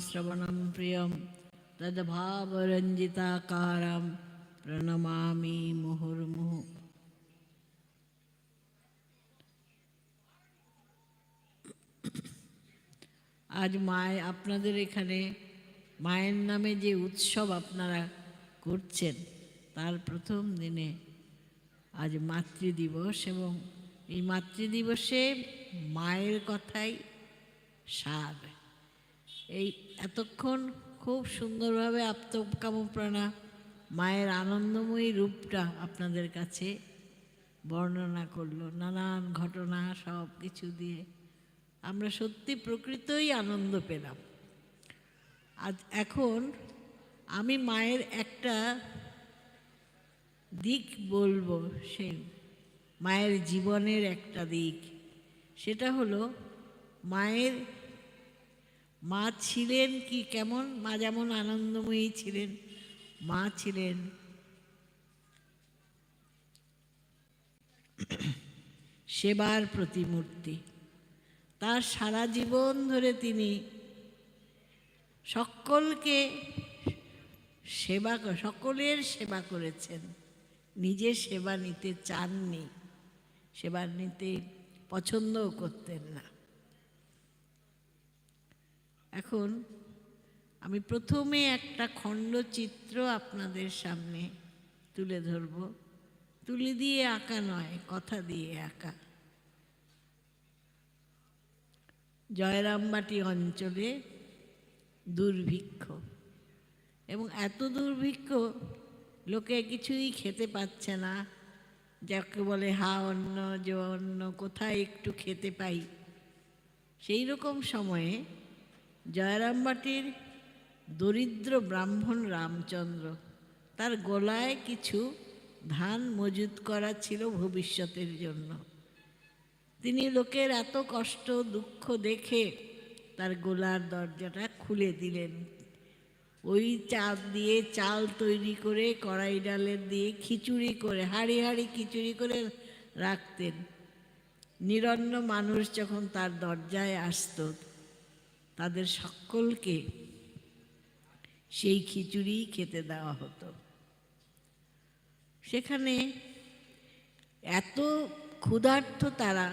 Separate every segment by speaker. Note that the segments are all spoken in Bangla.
Speaker 1: শ্রবণম প্রিয়ম তদ্ভাবরঞ্জিতাকারম প্রণমামি মুহুর্মুহু আজ মায় আপনাদের এখানে মায়ের নামে যে উৎসব আপনারা করছেন তার প্রথম দিনে আজ মাতৃদিবস এবং এই মাতৃদিবসে মায়ের কথাই সার। এই এতক্ষণ খুব সুন্দরভাবে আত্মকামপ্রাণা, মায়ের আনন্দময়ী রূপটা আপনাদের কাছে বর্ণনা করল, নানান ঘটনা সব কিছু দিয়ে। আমরা সত্যি প্রকৃতই আনন্দ পেলাম। আজ এখন আমি মায়ের একটা দিক বলব, সে মায়ের জীবনের একটা দিক। সেটা হলো মায়ের মা ছিলেন কি কেমন? মা যেমন আনন্দময়ী ছিলেন, মা ছিলেন সেবার প্রতিমূর্তি। তার সারা জীবন ধরে তিনি সকলকে সেবা সকলের সেবা করেছেন। নিজে সেবা নিতে চাননি, সেবা নিতে পছন্দও করতেন না। এখন আমি প্রথমে একটা খণ্ডচিত্র আপনাদের সামনে তুলে ধরব। তুলি দিয়ে আঁকা নয়, কথা দিয়ে আঁকা। জয়রামবাটি অঞ্চলে দুর্ভিক্ষ। এবং এত দুর্ভিক্ষ লোকে কিছুই খেতে পাচ্ছে না। যাকে বলে হা অন্ন যে অন্ন, কোথায় একটু খেতে পাই। সেই রকম সময়ে জয়রামবাটির দরিদ্র ব্রাহ্মণ রামচন্দ্র। তার গলায় কিছু ধান মজুত করা ছিল ভবিষ্যতের জন্য। তিনি লোকের এত কষ্ট, দুঃখ দেখে তার গোলার দরজাটা খুলে দিলেন। ওই চাল দিয়ে চাল তৈরি করে, কড়াই ডালের দিয়ে খিচুড়ি করে, হাড়ি হাড়ি খিচুড়ি করে রাখতেন। নিরন্ন মানুষ যখন তার দরজায় আসত তাদের সকলকে সেই খিচুড়ি খেতে দেওয়া হতো। সেখানে এত ক্ষুধার্ত তারা,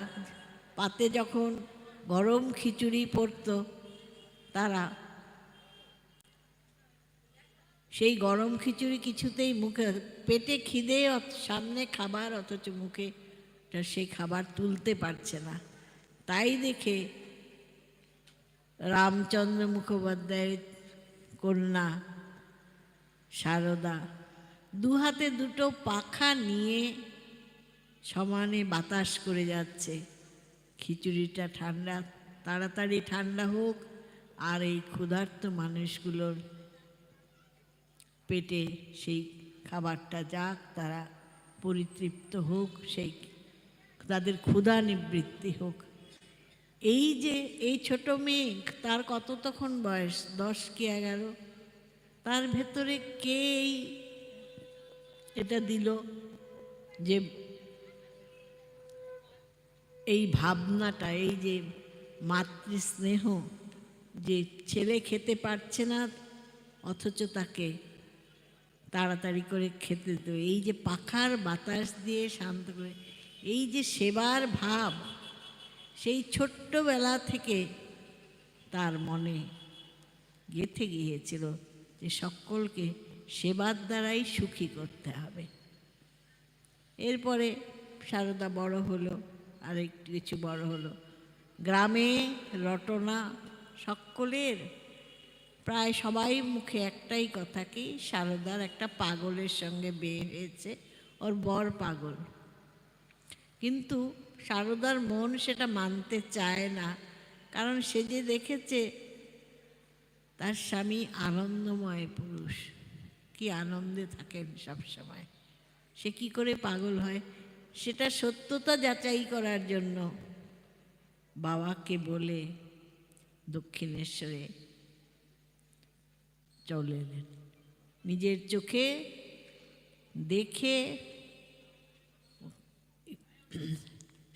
Speaker 1: পাতে যখন গরম খিচুড়ি পড়তো, তারা সেই গরম খিচুড়ি কিছুতেই মুখে, পেটে খিদে সামনে খাবার, অথচ মুখে সেই খাবার তুলতে পারছে না। তাই দেখে রামচন্দ্র মুখোপাধ্যায়ের কন্যা সারদা। দু হাতে দুটো পাখা নিয়ে সমানে বাতাস করে যাচ্ছে। খিচুড়িটা ঠান্ডা, তাড়াতাড়ি ঠান্ডা হোক আর এই ক্ষুধার্ত মানুষগুলোর পেটে সেই খাবারটা যাক, তারা পরিতৃপ্ত হোক, সেই তাদের ক্ষুধা নিবৃত্তি হোক। এই যে, এই ছোট মেয়ে তার কত তখন বয়স? দশ কি এগারো? তার ভেতরে কে এই এটা দিল যে এই ভাবনাটা, এই যে মাতৃস্নেহ, যে ছেলে খেতে পারছে না, অথচ তাকে তাড়াতাড়ি করে খেতে দিত এই যে পাখার বাতাস দিয়ে শান্ত করে, এই যে সেবার ভাব সেই ছোট্টবেলা থেকে তার মনে গেঁথে গিয়েছিল যে সকলকে সেবার দ্বারাই সুখী করতে হবে। এরপরে সারদা বড় হলো আর একটু কিছু বড় হলো। গ্রামে রটনা সকলের, প্রায় সবাই মুখে একটাই কথা কি, সারদার একটা পাগলের সঙ্গে বিয়ে হয়েছে, ওর বর পাগল। কিন্তু সারদার মন সেটা মানতে চায় না। কারণ সে যে দেখেছে, তার স্বামী আনন্দময় পুরুষ। কি আনন্দে থাকেন সবসময়। সে কি করে পাগল হয়? সেটা সত্যতা যাচাই করার জন্য। বাবাকে বলে দক্ষিণেশ্বরে চলে এলেন। নিজের চোখে দেখে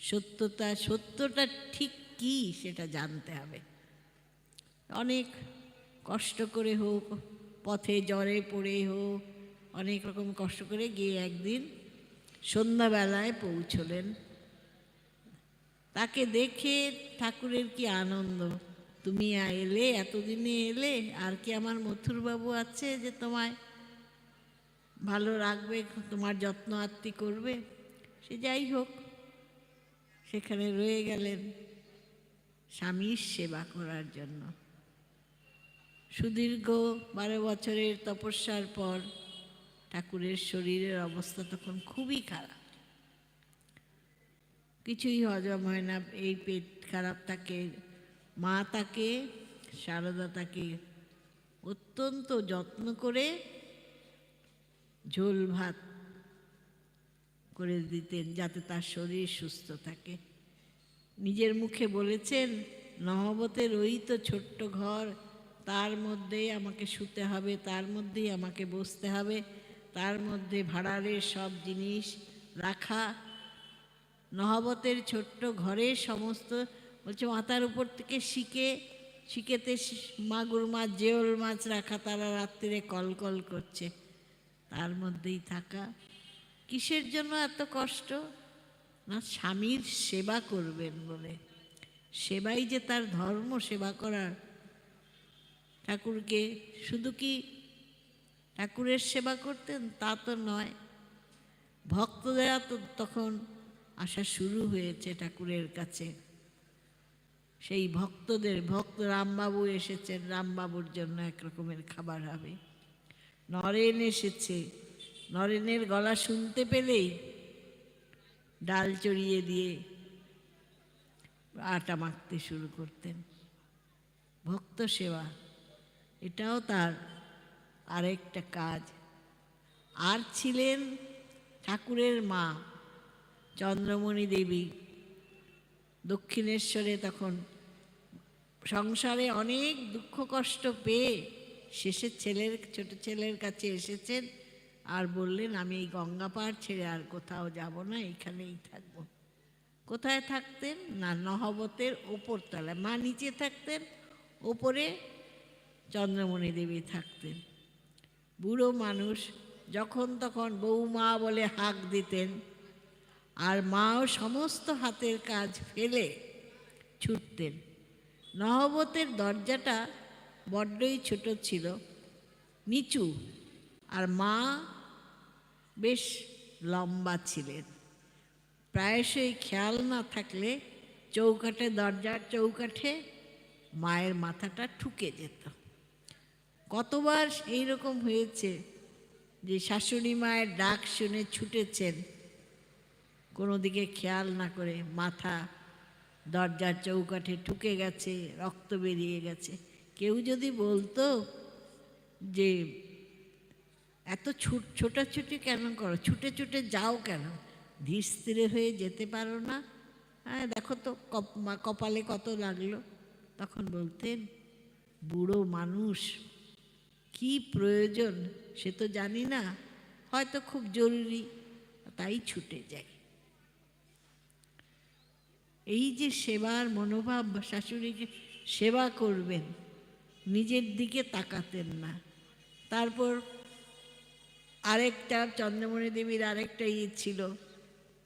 Speaker 1: সত্যতা, সত্যটা ঠিক কি সেটা জানতে হবে। অনেক কষ্ট করে হোক, পথে জ্বরে পড়ে হোক, অনেক রকম কষ্ট করে গিয়ে একদিন সন্ধ্যাবেলায় পৌঁছলেন। তাকে দেখে ঠাকুরের কি আনন্দ। তুমি এলে, এতদিনে এলে, আর কি আমার মথুরবাবু আছে যে তোমায় ভালো রাখবে, তোমার যত্ন আত্মি করবে? সে যাই হোক সেখানে রয়ে গেলেন স্বামীর সেবা করার জন্য। সুদীর্ঘ বারো বছরের তপস্যার পর ঠাকুরের শরীরের অবস্থা তখন খুবই খারাপ। কিছুই হজম হয় না, এই পেট খারাপ থাকে মা তাকে, সারদা তাকে অত্যন্ত যত্ন করে ঝোল ভাত করে দিতেন যাতে তার শরীর সুস্থ থাকে। নিজের মুখে বলেছেন, নহবতের ওই তো ছোট্ট ঘর, তার মধ্যেই আমাকে শুতে হবে, তার মধ্যেই আমাকে বসতে হবে, তার মধ্যে ভাড়ারের সব জিনিস রাখা। নহবতের ছোট্ট ঘরে সমস্ত, বলছে মাথার উপর থেকে শিখে, শিখেতে মাগুর মাছ জেওল মাছ রাখা, তারা রাত্রিরে কলকল করছে, তার মধ্যেই থাকা। কিসের জন্য এত কষ্ট? না, স্বামীর সেবা করবেন বলে। সেবাই যে তার ধর্ম সেবা করার। ঠাকুরকে শুধু কি ঠাকুরের সেবা করতেন? তা তো নয়। ভক্তদেরা তো তখন আসা শুরু হয়েছে ঠাকুরের কাছে। সেই ভক্তদের, ভক্ত রামবাবু এসেছেন। রামবাবুর জন্য এক রকমের খাবার হবে। নরেন এসেছে। নরেনের গলা শুনতে পেলেই ডাল চড়িয়ে দিয়ে আটা মাখতে শুরু করতেন। ভক্ত সেবা, এটাও তার আরেকটা কাজ। আর ছিলেন ঠাকুরের মা, চন্দ্রমণি দেবী। দক্ষিণেশ্বরে তখন সংসারে অনেক দুঃখ কষ্ট পেয়ে শেষে ছেলের, ছোট ছেলের কাছে এসেছেন। আর বললেন, আমি এই গঙ্গা পাড় ছেড়ে আর কোথাও যাব না এখানেই থাকব। কোথায় থাকতেন? না, নহবতের ওপর তলায় মা নিচে থাকতেন, ওপরে চন্দ্রমণি দেবী থাকতেন। বুড়ো মানুষ যখন তখন বৌমা বলে হাঁক দিতেন, আর মাও সমস্ত হাতের কাজ ফেলে ছুটতেন। নহবতের দরজাটা বড্ডই ছোট ছিল, নিচু, আর মা বেশ লম্বা ছিলেন। প্রায়শই খেয়াল না থাকলে চৌকাঠে, দরজার চৌকাঠে মায়ের মাথাটা ঠুকে যেত। কতবার এইরকম হয়েছে যে শাশুড়ি মায়ের ডাক শুনে ছুটেছেন কোনো দিকে খেয়াল না করে মাথা দরজার চৌকাঠে ঠুকে গেছে, রক্ত বেরিয়ে গেছে। কেউ যদি বলতো যে এত ছুট, ছোটাছুটি কেন করো? ছুটে ছুটে যাও কেন? ধীর স্থিরে হয়ে যেতে পারো না। হ্যাঁ দেখো তো কপ- কপালে কত লাগল। তখন বলতেন, বুড়ো মানুষ, কি প্রয়োজন সে তো জানি না। হয়তো খুব জরুরি, তাই ছুটে যাই। এই যে সেবার মনোভাব, শাশুড়িকে সেবা করবেন, নিজের দিকে তাকাতেন না। তারপর আরেকটা চন্দ্রমণি দেবীর আরেকটা ইয়ে ছিল।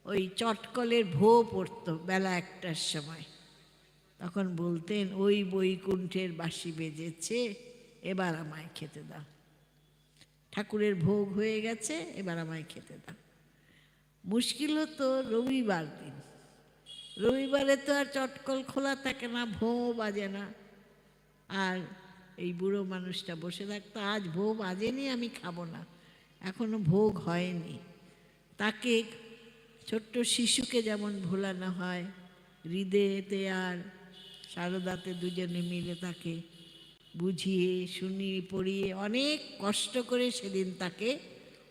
Speaker 1: ওই চটকলের ভো পড়তো বেলা একটার সময়। তখন বলতেন, ওই বৈকুণ্ঠের বাসি বেজেছে, এবার আমায় খেতে দাও। ঠাকুরের ভোগ হয়ে গেছে, এবার আমায় খেতে দাও। মুশকিল হতো রবিবার দিন। রবিবারে তো আর চটকল খোলা থাকে না, ভো বাজে না। আর এই বুড়ো মানুষটা বসে থাকতো, আজ ভো বাজেনি, আমি খাব না। এখনও ভোগ হয়নি। তাকে ছোট্ট শিশুকে যেমন ভোলানো হয়, হৃদয়েতে আর সারদাতে দুজনে মিলে তাকে বুঝিয়ে, শুনিয়ে, পড়িয়ে অনেক কষ্ট করে সেদিন তাকে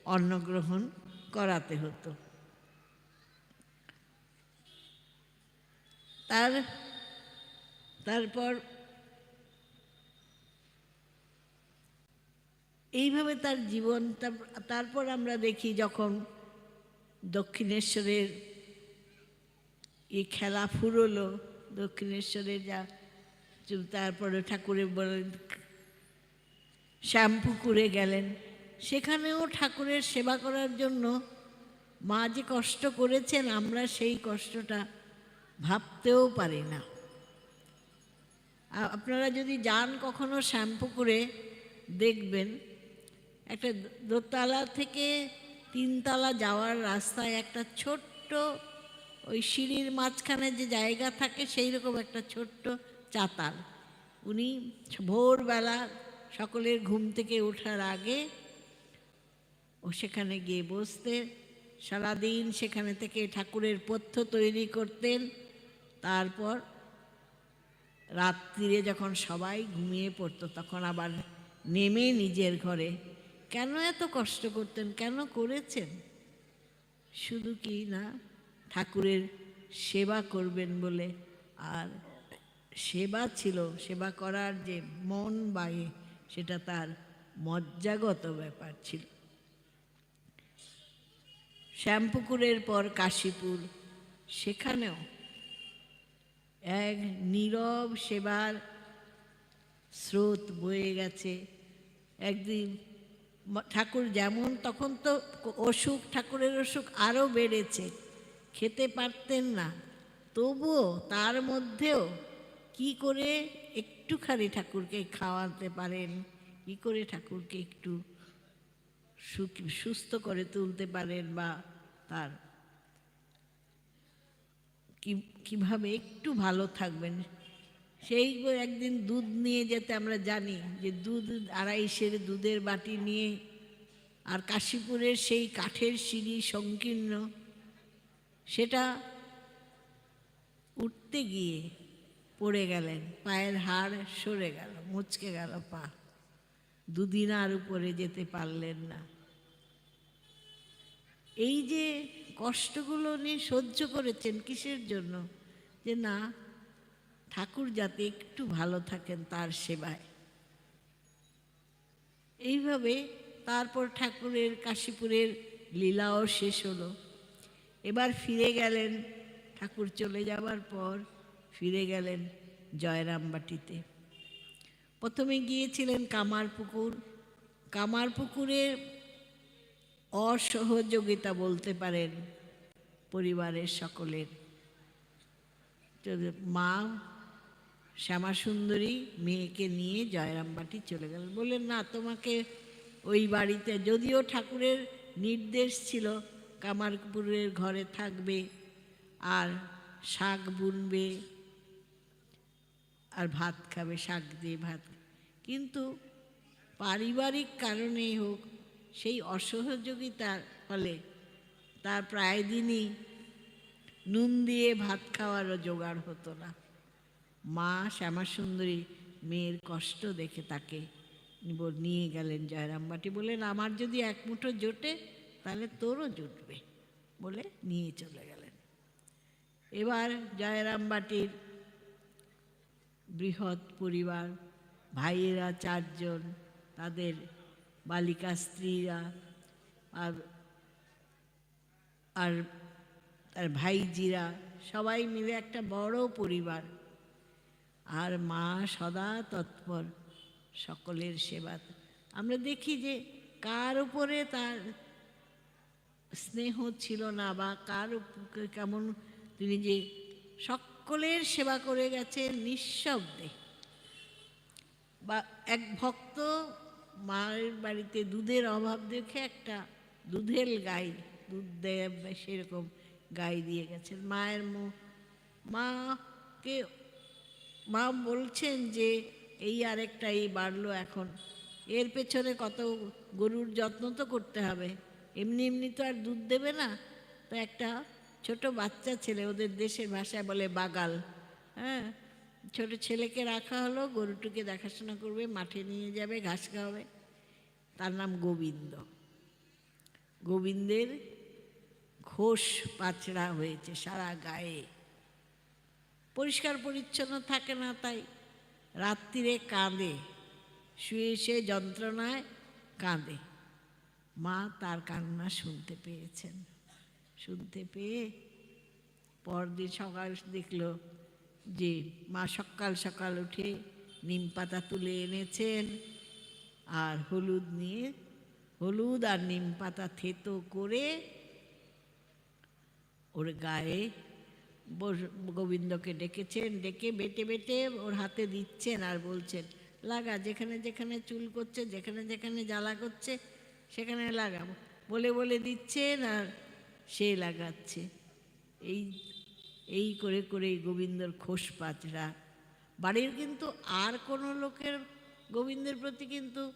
Speaker 1: অন্নগ্রহণ করাতে হতো। তার, তারপর এইভাবে তার জীবন, তার- তারপর আমরা দেখি যখন দক্ষিণেশ্বরের এই খেলা ফুরলো দক্ষিণেশ্বরে যা তারপরে ঠাকুরে বলেন শ্যামপুকুরে গেলেন। সেখানেও ঠাকুরের সেবা করার জন্য মা যে কষ্ট করেছেন, আমরা সেই কষ্টটা ভাবতেও পারি না। আপনারা যদি যান কখনো শ্যামপুকুরে দেখবেন একটা দোতলা থেকে তিনতলা যাওয়ার রাস্তায় একটা ছোট্ট ওই সিঁড়ির মাঝখানে যে জায়গা থাকে সেই রকম একটা ছোট্ট চাতাল। উনি ভোরবেলা সকলের ঘুম থেকে ওঠার আগে ও সেখানে গিয়ে বসতেন, সারাদিন সেখানে থেকে ঠাকুরের পথ্য তৈরি করতেন। তারপর রাত্রিরে যখন সবাই ঘুমিয়ে পড়তো, তখন আবার নেমে নিজের ঘরে কেন এত কষ্ট করতেন? কেন করেছেন? শুধু কি না, ঠাকুরের সেবা করবেন বলে। আর সেবা ছিল, সেবা করার যে মন বায়ে, সেটা তার মজ্জাগত ব্যাপার ছিল। শ্যামপুকুরের পর কাশীপুর, সেখানেও এক নীরব সেবার স্রোত বয়ে গেছে। একদিন ঠাকুর যেমন, তখন তো অসুখ, ঠাকুরের অসুখ আরও বেড়েছে। খেতে পারতেন না। তবুও তার মধ্যেও কি করে একটুখানি ঠাকুরকে খাওয়াতে পারেন? কি করে ঠাকুরকে একটু সুস্থ করে তুলতে পারেন বা তার? কীভাবে একটু ভালো থাকবেন? সেই একদিন দুধ নিয়ে যেতে আমরা জানি যে দুধ আড়াইশের দুধের বাটি নিয়ে আর কাশীপুরের সেই কাঠের সিঁড়ি সংকীর্ণ, সেটা উঠতে গিয়ে পড়ে গেলেন, পায়ের হাড় সরে গেল, মুচকে গেল পা। দুদিন আর উপরে যেতে পারলেন না। এই যে কষ্টগুলো উনি সহ্য করেছেন কিসের জন্য? যে না ঠাকুর যাতে একটু ভালো থাকেন তার সেবায়। এইভাবে তারপর ঠাকুরের কাশীপুরের লীলাও শেষ হলো। এবার ফিরে গেলেন ঠাকুর চলে যাবার পর ফিরে গেলেন জয়রামবাটিতে। প্রথমে গিয়েছিলেন কামারপুকুর। কামারপুকুরের অসহযোগিতা বলতে পারেন পরিবারের সকলের। তো মা শ্যামাসুন্দরী মেয়েকে নিয়ে জয়রামবাটি চলে গেলেন বললেন, না, তোমাকে ওই বাড়িতে যদিও ঠাকুরের নির্দেশ ছিল, কামারপুরের ঘরে থাকবে আর শাক বুনবে আর ভাত খাবে, শাক দিয়ে ভাত। কিন্তু পারিবারিক কারণেই হোক, সেই অসহযোগিতার ফলে তার প্রায় দিনই নুন দিয়ে ভাত খাওয়ারও জোগাড় হতো না। মা শ্যামাসুন্দরী মেয়ের কষ্ট দেখে তাকে নিয়ে গেলেন জয়রামবাটি। বললেন, আমার যদি এক মুঠো জোটে, তাহলে তোরও জুটবে। বলে নিয়ে চলে গেলেন। এবার জয়রামবাটির বৃহৎ পরিবার, ভাইয়েরা চারজন, তাদের বালিকা স্ত্রীরা আর আর তার ভাইজিরা সবাই মিলে একটা বড় পরিবার আর মা সদা তৎপর, সকলের সেবা। আমরা দেখি যে কার উপরে তার স্নেহ ছিল না বা কার কেমন তিনি যে সকলের সেবা করে গেছেন নিঃশব্দে। বা এক ভক্ত মায়ের বাড়িতে দুধের অভাব দেখে একটা দুধের গাই, দুধ দেয় সেরকম গাই দিয়ে গেছেন। মায়ের মুখ মাকে মা বলছেন যে এই আরেকটা এই বাড়লো এখন। এর পেছনে কত গরুর যত্ন তো করতে হবে। এমনি এমনি তো আর দুধ দেবে না। তো একটা ছোট বাচ্চা ছেলে ওদের দেশের ভাষায় বলে বাগাল। হ্যাঁ ছোট ছেলেকে রাখা হলো, গরুটুকে দেখাশোনা করবে, মাঠে নিয়ে যাবে, ঘাস খাওয়াবে। তার নাম গোবিন্দ। গোবিন্দের ঘোষ পাচড়া হয়েছে সারা গায়ে। পরিষ্কার পরিচ্ছন্ন থাকে না তাই রাত্রিরে কাঁদে। শুয়ে সে যন্ত্রণায় কাঁদে। মা তার কান্না শুনতে পেয়েছেন। শুনতে পেয়ে পরদিন সকাল দেখল যে মা সকাল সকাল উঠে নিম পাতা তুলে এনেছেন আর হলুদ নিয়ে হলুদ আর নিম পাতা থেতো করে ওর গায়ে গোবিন্দকে ডেকেছেন, ডেকে বেটে বেটে ওর হাতে দিচ্ছেন আর বলছেন, লাগা, যেখানে যেখানে চুল করছে, যেখানে যেখানে জ্বালা করছে, সেখানে লাগাবো। বলে বলে দিচ্ছেন আর সে লাগাচ্ছে। এই এই করে করে গোবিন্দর খোস পাচরা। বাড়ির কিন্তু আর কোনো লোকের গোবিন্দের প্রতি কিন্তু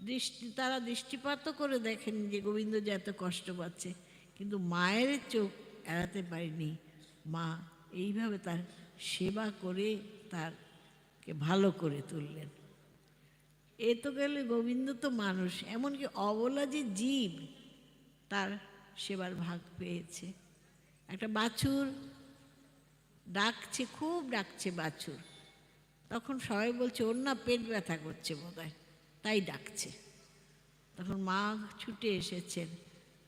Speaker 1: দৃষ্টি, তারা দৃষ্টিপাতও করে দেখেন যে গোবিন্দ যে এত কষ্ট পাচ্ছে। কিন্তু মায়ের চোখ এড়াতে পারেনি। মা এইভাবে তার সেবা করে তারকে ভালো করে তুললেন। এ তো গেলে গোবিন্দ তো মানুষ, এমনকি অবলা যে জীব তার সেবার ভাগ পেয়েছে। একটা বাছুর ডাকছে, খুব ডাকছে বাছুর। তখন সবাই বলছে, ওর না পেট ব্যথা করছে বোধহয়। তাই ডাকছে। তখন মা ছুটে এসেছেন।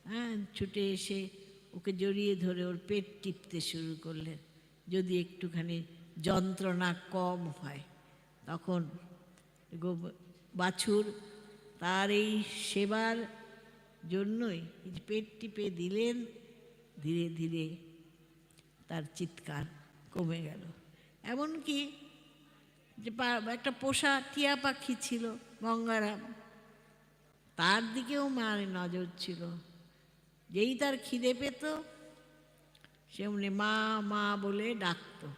Speaker 1: হ্যাঁ ছুটে এসে ওকে জড়িয়ে ধরে ওর পেট টিপতে শুরু করলেন যদি একটুখানি যন্ত্রণা কম হয়, তখন বাছুর তার এই সেবার জন্যই পেট টিপে দিলেন, ধীরে ধীরে তার চিৎকার কমে গেল। এমনকি যে একটা পোষা টিয়া পাখি ছিল, গঙ্গারাম, তার দিকেও মার নজর ছিল। যেই তার খিদে পেত, সে অমনি মা মা বলে ডাকতো।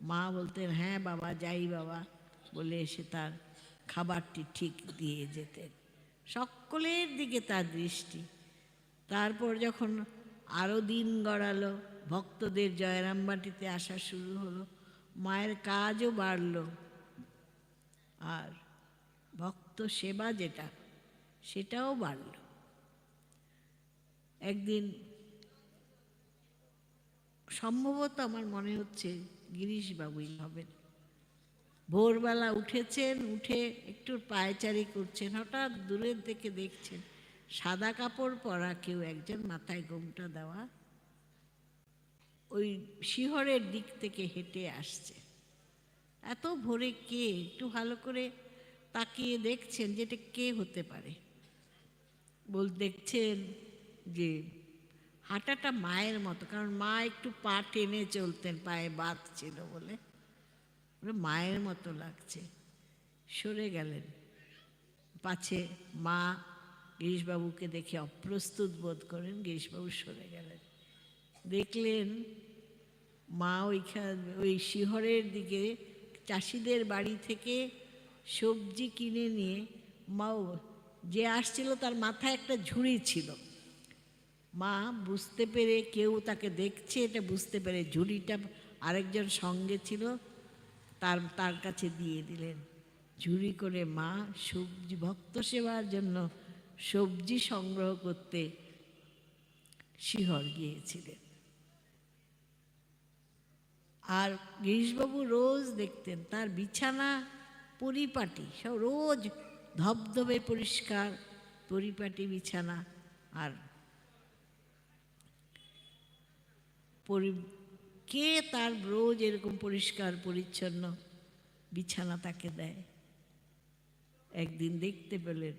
Speaker 1: মা বলতেন হ্যাঁ বাবা, যাই বাবা বলে এসে তার খাবারটি ঠিক দিয়ে যেতেন। সকলের দিকে তার দৃষ্টি। তারপর যখন আরও দিন গড়ালো, ভক্তদের জয়রামবাটিতে আসা শুরু হলো, মায়ের কাজও বাড়লো। আর ভক্ত সেবা যেটা, সেটাও বাড়ল। একদিন সম্ভবত আমার মনে হচ্ছে গিরিশবাবুই হবেন। ভোরবেলা উঠেছেন, উঠে একটু পায়চারি করছেন, হঠাৎ দূরের থেকে দেখছেন সাদা কাপড় পরা কেউ একজন মাথায় গোমটা দেওয়া ওই শিহরের দিক থেকে হেঁটে আসছে। এত ভোরে কে একটু ভালো করে তাকিয়ে দেখছেন যেটা কে হতে পারে। বল দেখছেন যে হাঁটাটা মায়ের মতো, কারণ মা একটু পা টেনে চলতেন, পায়ে বাত ছিল বলে। মায়ের মতো লাগছে। সরে গেলেন। পাছে মা গিরিশবাবুকে দেখে অপ্রস্তুত বোধ করেন, গিরিশবাবু সরে গেলেন। দেখলেন মা ওইখান, ওই শিহরের দিকে চাষিদের বাড়ি থেকে সবজি কিনে নিয়ে মাও যে আসছিল তার মাথায় একটা ঝুড়ি ছিল। মা বুঝতে পেরে, কেউ তাকে দেখছে, এটা বুঝতে পেরে ঝুড়িটা আরেকজন সঙ্গে ছিল, তার তার কাছে দিয়ে দিলেন। ঝুড়ি করে মা সবজি, ভক্ত সেবার জন্য সবজি সংগ্রহ করতে শিহর গিয়েছিলেন। আর গিরিশবাবু রোজ দেখতেন, তার বিছানা পরিপাটি, সব রোজ ধবধবে পরিষ্কার পরিপাটি বিছানা, আর পরি কে তার রোজ এরকম পরিষ্কার, পরিচ্ছন্ন বিছানা তাকে দেয়? একদিন দেখতে পেলেন।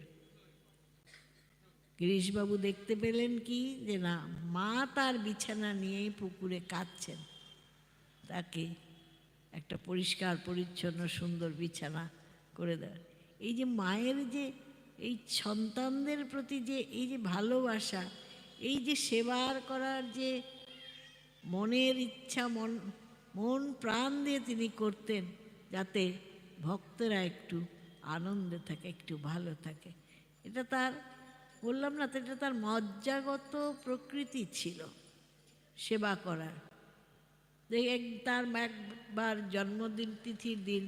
Speaker 1: গিরিশবাবু দেখতে পেলেন কি? যে না, মা তার বিছানা নিয়েই পুকুরে কাঁদছেন। তাকে একটা পরিষ্কার, পরিচ্ছন্ন, সুন্দর বিছানা করে দেয়। এই যে মায়ের যে, এই সন্তানদের প্রতি যে, এই যে ভালোবাসা, এই যে সেবার করার যে মনের ইচ্ছা, মন মন প্রাণ দিয়ে তিনি করতেন যাতে ভক্তরা একটু আনন্দে থাকে, একটু ভালো থাকে। এটা তার, বললাম না, তো এটা তার মজ্জাগত প্রকৃতি ছিল সেবা করার। তার একবার জন্মদিন তিথির দিন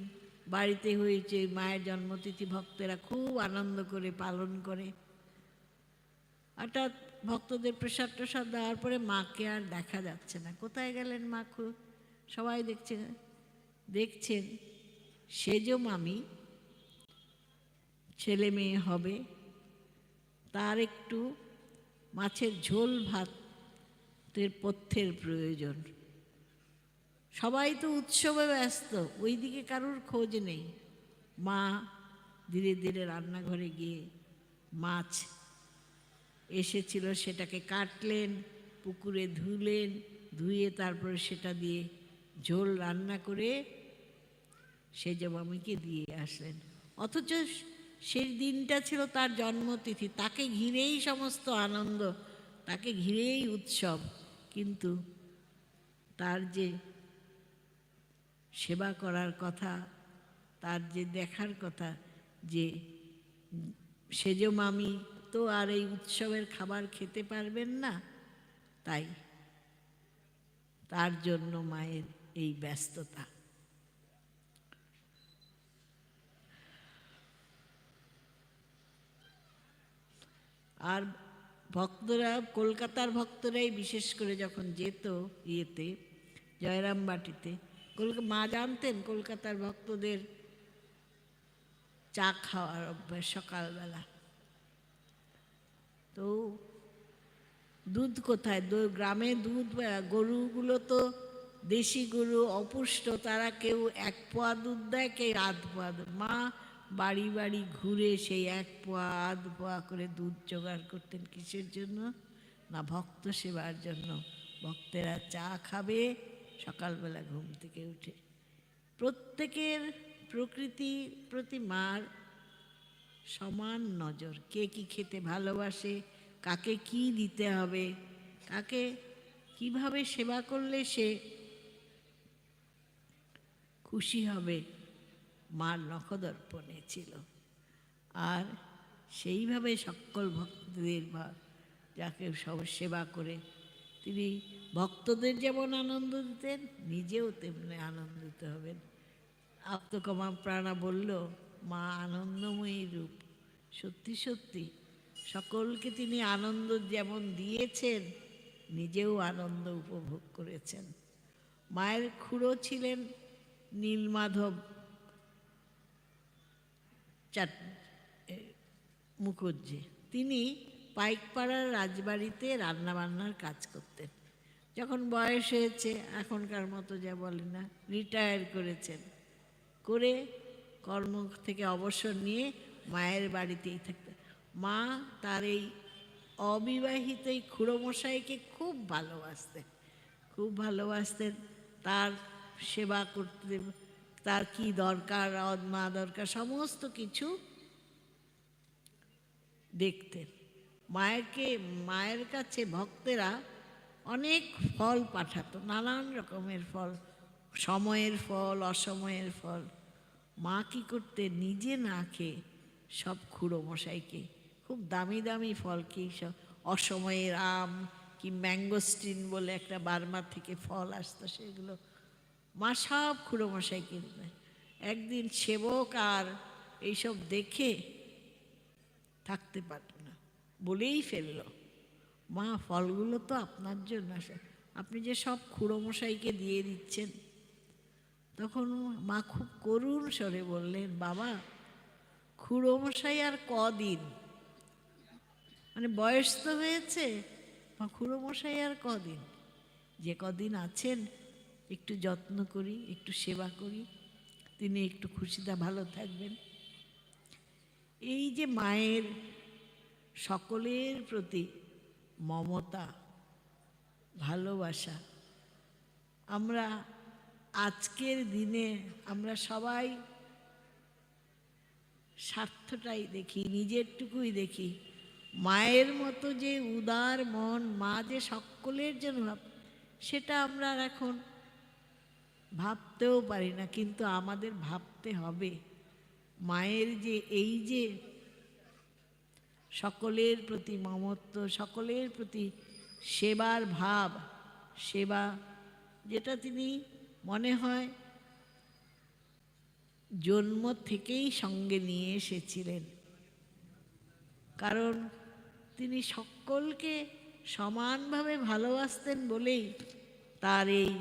Speaker 1: বাড়িতে হয়েছে, মায়ের জন্মতিথি, ভক্তেরা খুব আনন্দ করে পালন করে। হঠাৎ ভক্তদের প্রসাদ প্রসাদ দেওয়ার পরে মাকে আর দেখা যাচ্ছে না। কোথায় গেলেন মা খুব সবাই দেখছে দেখছেন সেজ মামি ছেলে মেয়ে হবে, তার একটু মাছের ঝোল ভাতের পথ্যের প্রয়োজন। সবাই তো উৎসবে ব্যস্ত, ওইদিকে কারোর খোঁজ নেই। মা ধীরে ধীরে রান্নাঘরে গিয়ে মাছ এসেছিল, সেটাকে কাটলেন, পুকুরে ধুলেন, ধুয়ে তারপরে সেটা দিয়ে ঝোল রান্না করে সেজে মামিকে দিয়ে আসলেন। অথচ সেই দিনটা ছিল তার জন্মতিথি, তাকে ঘিরেই সমস্ত আনন্দ, তাকে ঘিরেই উৎসব। কিন্তু তার যে সেবা করার কথা, তার যে দেখার কথা, যে সেজ মামি তো আর এই উৎসবের খাবার খেতে পারবেন না। তাই তার জন্য মায়ের এই ব্যস্ততা। আর ভক্তরা, কলকাতার ভক্তরাই বিশেষ করে যখন যেত ইয়েতে, জয়রামবাটিতে, কলকা, মা জানতেন কলকাতার ভক্তদের চা খাওয়ার অভ্যাস সকালবেলা। তো দুধ কোথায়? গ্রামে দুধ গরুগুলো তো দেশি গরু, অপুষ্ট, তারা কেউ এক পোয়া দুধ দেয়, কেউ আধ পোয়া মা বাড়ি বাড়ি ঘুরে সেই এক পোয়া, আধ পোয়া করে দুধ জোগাড় করতেন কিসের জন্য? না, ভক্ত সেবার জন্য। ভক্তেরা চা খাবে, সকালবেলা ঘুম থেকে উঠে। প্রত্যেকের প্রকৃতি প্রতি মার সমান নজর। কে কি খেতে ভালোবাসে, কাকে কি দিতে হবে, কাকে কীভাবে সেবা করলে সে খুশি হবে, মার নখদর্পণে ছিল। আর সেইভাবে সকল ভক্তদের বা যাকে সব সেবা করে, তিনি ভক্তদের যেমন আনন্দ দিতেন, নিজেও তেমনি আনন্দিত হবেন। আত্মকমা প্রাণা বলল, মা, আনন্দময়ী রূপ সত্যি সত্যি। সকলকে তিনি আনন্দ যেমন দিয়েছেন, নিজেও আনন্দ উপভোগ করেছেন। মায়ের খুড়ো ছিলেন নীলমাধব চাট মুখর্জি তিনি পাইকপাড়ার রাজবাড়িতে রান্নাবান্নার কাজ করতেন। যখন বয়স হয়েছে, এখনকার মতো যা বলে না, রিটায়ার করেছেন। করে কর্ম থেকে অবসর নিয়ে মায়ের বাড়িতেই থাকতেন মা তার এই অবিবাহিত এই খুড়োমশাইকে খুব ভালোবাসতেন খুব ভালোবাসতেন। তার সেবা করতে তার কি দরকার না দরকার, সমস্ত কিছু দেখতেন। মায়েরকে, মায়ের কাছে ভক্তেরা অনেক ফল পাঠাতো, নানান রকমের ফল, সময়ের ফল, অসময়ের ফল। মা কি করতে নিজে না খেয়ে সব খুঁড়ো মশাইকে খুব দামি দামি ফল কি সব? অসময়ের আম কি ম্যাঙ্গোস্টিন বলে একটা বার্মা থেকে ফল আসতো সেগুলো? মা সব খুঁড়ো মশাই কিনতেন একদিন সেবক আর এইসব দেখে থাকতে পারল না, বলেই ফেলল, মা, ফলগুলো তো আপনার জন্য আপনি যে সব খুঁড়ো মশাইকে দিয়ে দিচ্ছেন? তখন মা খুব করুণ স্বরে বললেন, বাবা খুঁড়ো মশাই আর কদিন? মানে বয়স তো হয়েছে, মা খুঁড়ো মশাই আর কদিন? যে কদিন আছেন, একটু যত্ন করি, একটু সেবা করি, তিনি একটু খুশিতে ভালো থাকবেন। এই যে মায়ের সকলের প্রতি মমতা, ভালোবাসা, আমরা আজকের দিনে আমরা সবাই স্বার্থটাই দেখি, নিজেরটুকুই দেখি। মায়ের মতো যে উদার মন, মা যে সকলের জন্য ভাব সেটা আমরা আর এখন ভাবতেও পারি না, কিন্তু আমাদের ভাবতে হবে। মায়ের যে এই যে সকলের প্রতি মমত্ব, সকলের প্রতি সেবার ভাব, সেবা, যেটা তিনি মনে হয় জন্ম থেকেই সঙ্গে নিয়ে এসেছিলেন। কারণ তিনি সকলকে সমানভাবে ভালোবাসতেন বলেই তার এই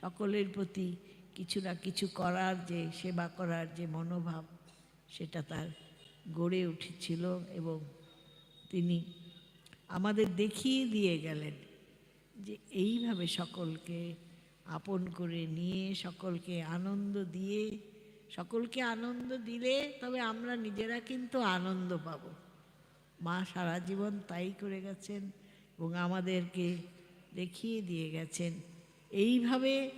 Speaker 1: সকলের প্রতি কিছু না কিছু করার যে সেবা করার যে মনোভাব, সেটা তার গড়ে উঠেছিল এবং তিনি আমাদের দেখিয়ে দিয়ে গেলেন যে এইভাবে সকলকে আপন করে নিয়ে সকলকে আনন্দ দিয়ে, সকলকে আনন্দ দিলে তবে আমরা নিজেরা কিন্তু আনন্দ পাব। মা সারা জীবন তাই করে গেছেন এবং আমাদেরকে দেখিয়ে দিয়ে গেছেন। এইভাবে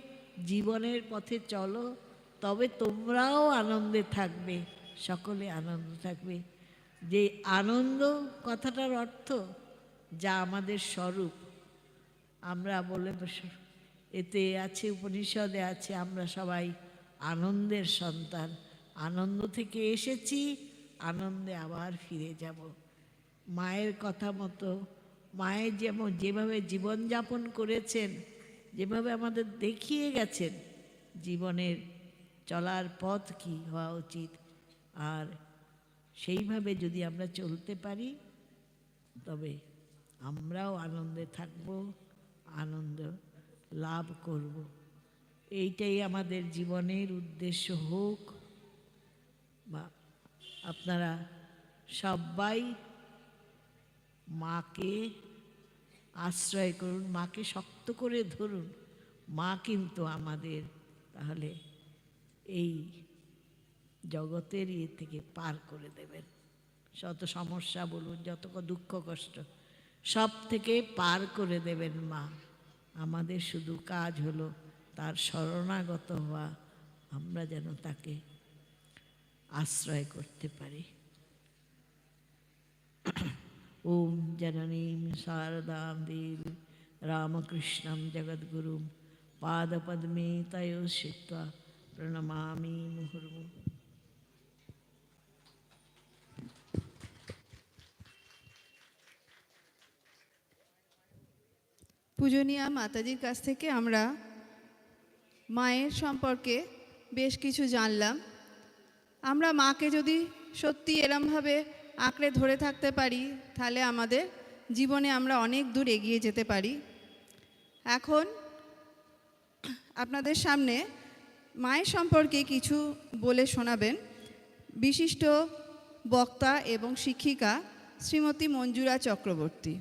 Speaker 1: জীবনের পথে চলো, তবে তোমরাও আনন্দে থাকবে, সকলে আনন্দ থাকবে। যে আনন্দ কথাটার অর্থ যা আমাদের স্বরূপ। আমরা বলে এতে আছে উপনিষদে আছে, আমরা সবাই আনন্দের সন্তান। আনন্দ থেকে এসেছি, আনন্দে আবার ফিরে যাব। মায়ের কথা মতো, মায়ের যেমন, যেভাবে জীবনযাপন করেছেন, যেভাবে আমাদের দেখিয়ে গেছেন, জীবনের চলার পথ কি হওয়া উচিত? আর সেইভাবে যদি আমরা চলতে পারি, তবে আমরাও আনন্দে থাকব, আনন্দ লাভ করব। এইটাই আমাদের জীবনের উদ্দেশ্য হোক বা আপনারা সবাই মাকে আশ্রয় করুন, মাকে শক্ত করে ধরুন। মা কিন্তু আমাদের তাহলে এই জগতের ইয়ে থেকে পার করে দেবেন। যত সমস্যা বলুন, যত দুঃখ কষ্ট, সব থেকে পার করে দেবেন মা। আমাদের শুধু কাজ হলো তার শরণাগত হওয়া, আমরা যেন তাকে আশ্রয় করতে পারি। ওম জননীম শারদাম দেবী রামকৃষ্ণম জগদ্গুরুম পাদপদ্মে তয় শিত্বা প্রণমামি মুহুর্মুহু
Speaker 2: পূজনীয়া মাতাজির কাছ থেকে আমরা মায়ের সম্পর্কে বেশ কিছু জানলাম। আমরা মাকে যদি সত্যি এরমভাবে আঁকড়ে ধরে থাকতে পারি, তাহলে আমাদের জীবনে আমরা অনেক দূর এগিয়ে যেতে পারি। এখন আপনাদের সামনে মায়ের সম্পর্কে কিছু বলে শোনাবেন। বিশিষ্ট বক্তা এবং শিক্ষিকা শ্রীমতী মঞ্জুরা চক্রবর্তী।